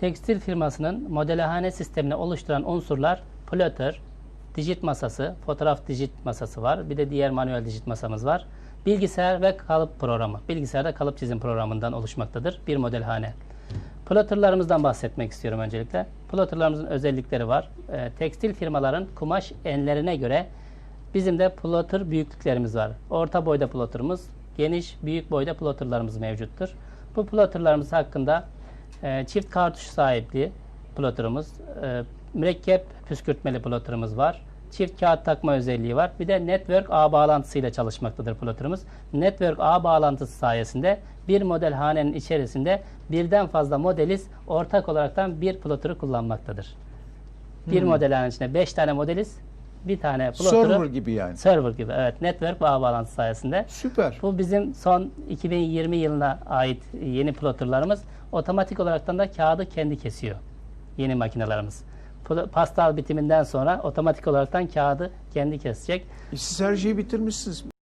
Tekstil firmasının modelehane sistemini oluşturan unsurlar plotter, dijit masası, fotoğraf dijit masası var. Bir de diğer manuel dijit masamız var. Bilgisayar ve kalıp programı. Bilgisayarda kalıp çizim programından oluşmaktadır bir modelhane. Plotterlarımızdan bahsetmek istiyorum öncelikle. Plotterlarımızın özellikleri var. Ee, tekstil firmaların kumaş enlerine göre bizim de plotter büyüklüklerimiz var. Orta boyda plotterımız, geniş büyük boyda plotterlarımız mevcuttur. Bu plotterlarımız hakkında e, çift kartuş sahipliği plotterımız, e, mürekkep püskürtmeli plotterımız var. Çift kağıt takma özelliği var. Bir de network ağ bağlantısıyla çalışmaktadır plotterımız. Network ağ bağlantısı sayesinde bir model hanenin içerisinde birden fazla modeliz ortak olaraktan bir plotter'ı kullanmaktadır. Bir model hanenin içinde 5 tane modeliz, bir tane plotter'ı Server gibi yani. server gibi evet network ve ağ bağlantısı sayesinde. Süper. Bu bizim son 2020 yılına ait yeni plotterlarımız. Otomatik olaraktan da kağıdı kendi kesiyor. Yeni makinelerimiz. Pastal bitiminden sonra otomatik olaraktan kağıdı kendi kesecek. E, Siz her şeyi bitirmişsiniz.